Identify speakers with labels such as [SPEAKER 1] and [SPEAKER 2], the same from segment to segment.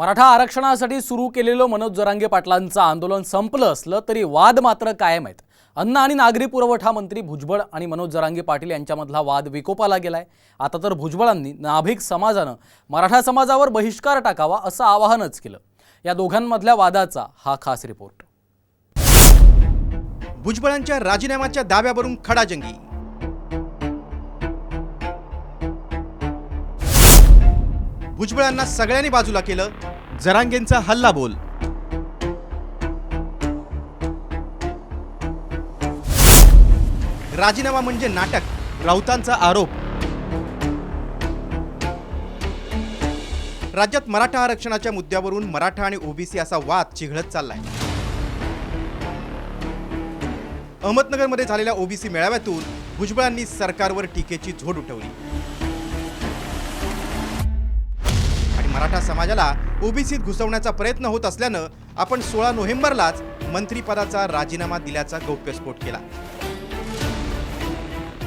[SPEAKER 1] मराठा आरक्षणासाठी सुरू केलेलं मनोज जरांगे पाटलांचं आंदोलन संपलं असलं तरी वाद मात्र कायम आहेत. अन्न आणि नागरी पुरवठा मंत्री भुजबळ आणि मनोज जरांगे पाटील यांच्यामधला वाद विकोपाला गेलाय. आता तर भुजबळांनी नाभिक समाजानं मराठा समाजावर बहिष्कार टाकावा असं आवाहनच केलं. या दोघांमधल्या वादाचा हा खास रिपोर्ट.
[SPEAKER 2] भुजबळांच्या राजीनाम्याच्या दाव्यावरून खडाजंगी. भुजबळांना सगळ्यांनी बाजूला केलं जरांगेंचा हल्ला बोल. राजीनामा म्हणजे नाटक राऊतांचा आरोप. राज्यात मराठा आरक्षणाच्या मुद्द्यावरून मराठा आणि ओबीसी असा वाद चिघळत चाललाय. अहमदनगरमध्ये झालेल्या ओबीसी मेळाव्यातून भुजबळांनी सरकारवर टीकेची झोड उठवली. आणि मराठा समाजाला ओबीसीत घुसवण्याचा प्रयत्न होत असल्यानं आपण सोळा नोव्हेंबरलाच मंत्रिपदाचा राजीनामा दिल्याचा गौप्यस्फोट केला.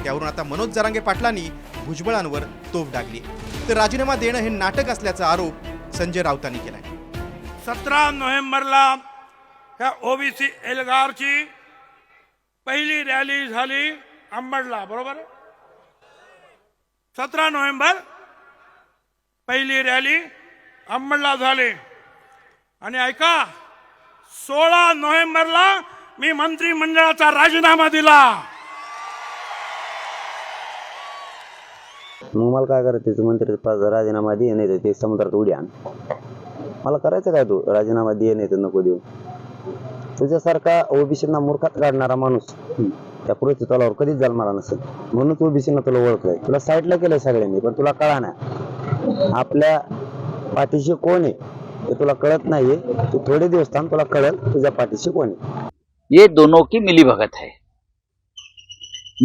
[SPEAKER 2] त्यावरून आता मनोज जरांगे पाटलांनी भुजबळांवर तोफ डागली. तर राजीनामा देणं हे नाटक असल्याचा आरोप संजय राऊतांनी केलाय.
[SPEAKER 3] सतरा नोव्हेंबरला ह्या ओबीसी एल्गारची पहिली रॅली झाली अंबडला बरोबर सतरा नोव्हेंबर पहिली रॅली अंबडला झाले. आणि ऐका सोळा नोव्हेंबरला मी मंत्रिमंडळाचा राजीनामा दिला.
[SPEAKER 4] मग मला काय करायचं मंत्री राजीनामा दे नाही ते समुद्रात उडी आण. मला करायचं काय तू? राजीनामा दे नाही तर नको देऊ. तुझ्यासारखा ओबीसीना मूर्खात काढणारा माणूस त्या पुढच्या तलावर कधीच जन्माला नसेल. म्हणून ओबीसीना तुला ओळखलंय. तुला साईडला केलंय सगळ्यांनी पण तुला कळा ना आपल्या पाठीशी कोण आहे? ते तुला कळत नाहीये. तू थोडे दिवस थांब तुला कळल तुझ्या पाठीशी कोण आहे.
[SPEAKER 5] ये दोनों की मिली भगत है।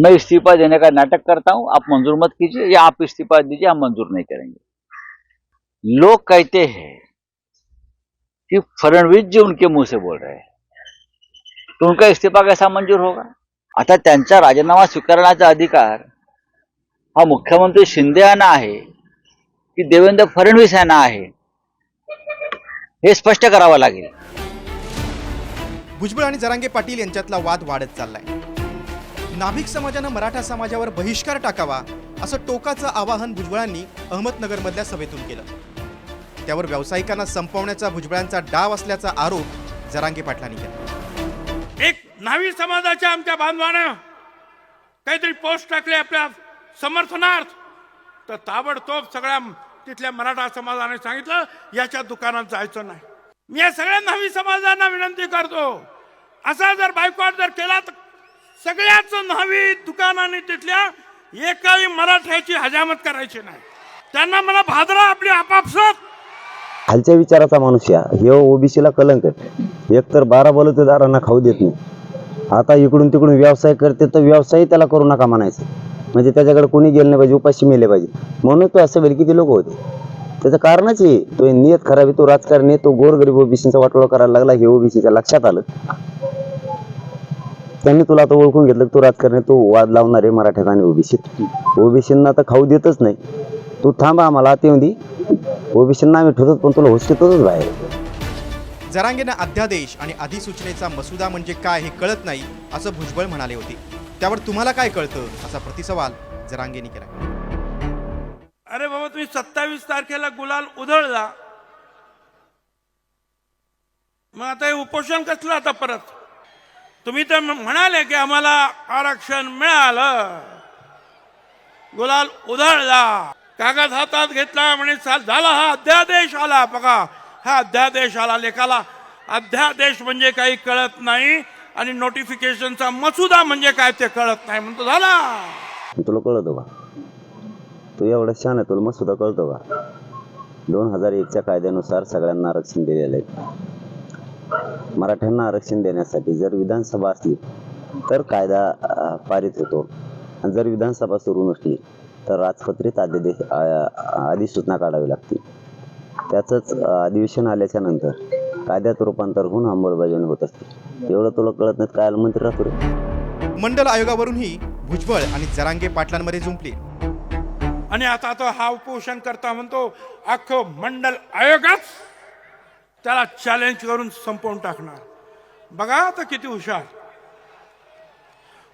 [SPEAKER 5] मैं इस्तीफा देने का नाटक करता हूं आप मंजूर मत कीजिए या आप इस्तीफा दीजिए हम मंजूर नहीं करेंगे। लोग कहते हैं कि फडणवीस जी उनके मुंह से बोल रहे हैं। तो उनका इस्तीफा कैसा मंजूर होगा? आता त्यांचा राजीनामा स्वीकारण्याचा अधिकार हा मुख्यमंत्री शिंदे यांना आहे की देवेंद्र फडणवीस यांना आहे. हे स्पष्ट करावं लागेल.
[SPEAKER 2] भुजबळ आणि जरांगे पाटील यांच्यातला वाद वाढत चाललाय. नाभिक समाजानं मराठा समाजावर बहिष्कार टाकावा असं टोकाचं आवाहन भुजबळांनी अहमदनगरमधल्या सभेतून केलं. त्यावर व्यावसायिकांना संपवण्याचा भुजबळांचा डाव असल्याचा आरोप जरांगे पाटलांनी केला.
[SPEAKER 3] एक न्हावी समाजाच्या आमच्या बांधवानं काहीतरी पोस्ट टाकले आपल्या समर्थनार्थ. तर ताबडतोब सगळ्या तिथल्या मराठा समाजाने सांगितलं याच्या दुकानात जायचं नाही. मी या सगळ्या न्हावी समाजांना विनंती करतो. असा जर बायकॉट जर केला तर सगळ्याच न्हावी दुकानाने तिथल्या एकाही मराठ्याची हजामत करायची नाही. त्यांना मला भादरा आपली आपापसात.
[SPEAKER 4] खालच्या विचाराचा माणूस या हे ओबीसीला कलंक आहे. एक तर बारा बलुतेदारांना खाऊ देत नाही. आता इकडून तिकडून व्यवसाय करते तर व्यवसाय त्याला करू नका म्हणायचं. म्हणजे त्याच्याकडे कोणी गेलं नाही पाहिजे उपाशी मेले पाहिजे. म्हणून तो असं वेळ किती लोक होते. त्याचं कारणच आहे तो नियत खराब आहे तो राजकारणी तो गोरगरीब ओबीसीचा वाटोळा करायला लागला हे ओबीसीच्या लक्षात आलं. त्यांनी तुला आता ओळखून घेतलं तो तू राजकारणी तो वाद लावणार आहे मराठ्यात आणि ओबीसीत. ओबीसींना तर खाऊ देतच नाही. तू थांबा आम्हाला आत येऊन दे. ओबीसींना आम्ही ठेवतो पण तुला हुसकीतच बाहेर.
[SPEAKER 2] जरांगेनं अध्यादेश आणि अधिसूचनेचा मसुदा म्हणजे काय हे कळत नाही असं भुजबळ म्हणाले होते. त्यावर तुम्हाला काय कळतं? असा प्रतिसवाल जरांगेनी केला
[SPEAKER 3] अरे बाबा तुम्ही सत्तावीस तारखेला गुलाल उधळला. मग आता हे उपोषण कसलं आता परत? तुम्ही तर म्हणाले की आम्हाला आरक्षण मिळालं. गुलाल उधळला. कागद हातात घेतला म्हणे झाला हा अध्यादेश आला. बघा हा अध्यादेश आला. लेखाला अध्यादेश म्हणजे काही कळत नाही. आणि नोटिफिकेशनचा मसुदा म्हणजे काय ते कळत नाही. म्हणतो झाला.
[SPEAKER 4] तुला कळतो का? तू एवढा छान आहे तुला मग सुद्धा कळतो का? दोन हजार एकच्या कायद्यानुसार सगळ्यांना आरक्षण दिलेलं आहे. मराठ्यांना आरक्षण देण्यासाठी जर विधानसभा असली तर कायदा पारित होतो. आणि जर विधानसभा सुरू नसली तर राजपत्रित अधिदेश अधिसूचना काढावी लागते. त्याचंच अधिवेशन आल्याच्यानंतर कायद्यात रूपांतर होऊन अंमलबजावणी होत असते. एवढं तुला कळत नाही काय मंत्री राहतो रे
[SPEAKER 2] मंडल आयोगावरूनही भुजबळ आणि जरांगे पाटलांमध्ये जुंपली
[SPEAKER 3] आणि आता तो हा उपोषण करता म्हणतो अख्खं मंडल आयोगच त्याला चॅलेंज करून संपवून टाकणार. बघा आता किती हुशार.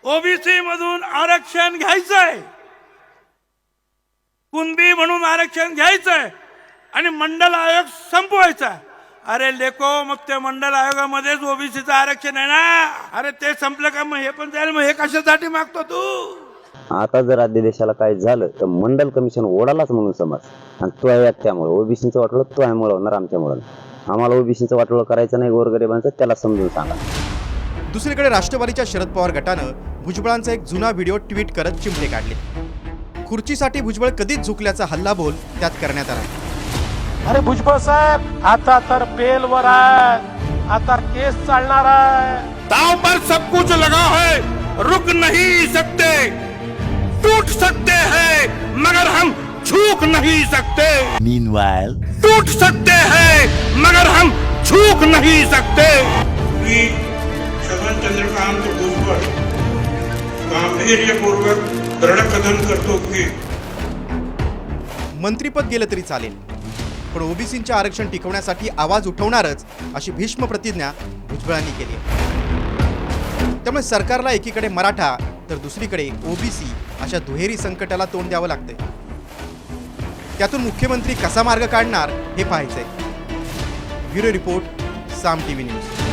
[SPEAKER 3] ओबीसी मधून आरक्षण घ्यायचंय. कुणबी म्हणून आरक्षण घ्यायचंय. आणि मंडल आयोग संपवायचा अरे लेको मग ते मंडल आयोगामध्येच ओबीसीचं आरक्षण आहे ना? अरे ते संपलं का? मग हे पण जाईल मग हे कशासाठी मागतो तू?
[SPEAKER 4] आता जर आद्य देशाला काय झालं तर मंडल कमिशन ओढालाच म्हणून समज. आणि तो आहे त्यामुळे ओबीसीचं वाटलं तो आहे होणार आमच्यामुळं. आम्हाला ओबीसीचं वाटलं करायचं नाही गोरगरिबांचं त्याला समजून सांगा.
[SPEAKER 2] दुसरीकडे राष्ट्रवादीच्या शरद पवार गटानं भुजबळांचा एक जुना व्हिडिओ ट्विट करत चिमटे काढले. खुर्चीसाठी भुजबळ कधीच झुकल्याचा हल्लाबोल त्यात करण्यात आला.
[SPEAKER 6] अरे भुजबळ साहेब आता तर बेलवर आहे. आता केस चालणार आहे.
[SPEAKER 3] दाव पर सब कुछ लगा है रुक नहीं सकते। टूट सकते हैं मगर हम झूक नहीं सकते।
[SPEAKER 7] Meanwhile,
[SPEAKER 3] टूट सकते हैं मगर हम झूक नहीं सकते। मी शरण चंद्रकांत भुजबळ गांभीर्यपूर्वक दृढ कथन करतो की
[SPEAKER 2] मंत्रीपद गेलं तरी चालेल. पण ओबीसींचे आरक्षण टिकवण्यासाठी आवाज उठवणारच अशी भीष्म प्रतिज्ञा भुजबळांनी केली त्यामुळे सरकारला एकीकडे मराठा तर दुसरीकडे ओबीसी अशा दुहेरी संकटाला तोंड द्यावं लागतंय. त्यातून मुख्यमंत्री कसा मार्ग काढणार हे पाहायचंय. Bureau report Saam TV news.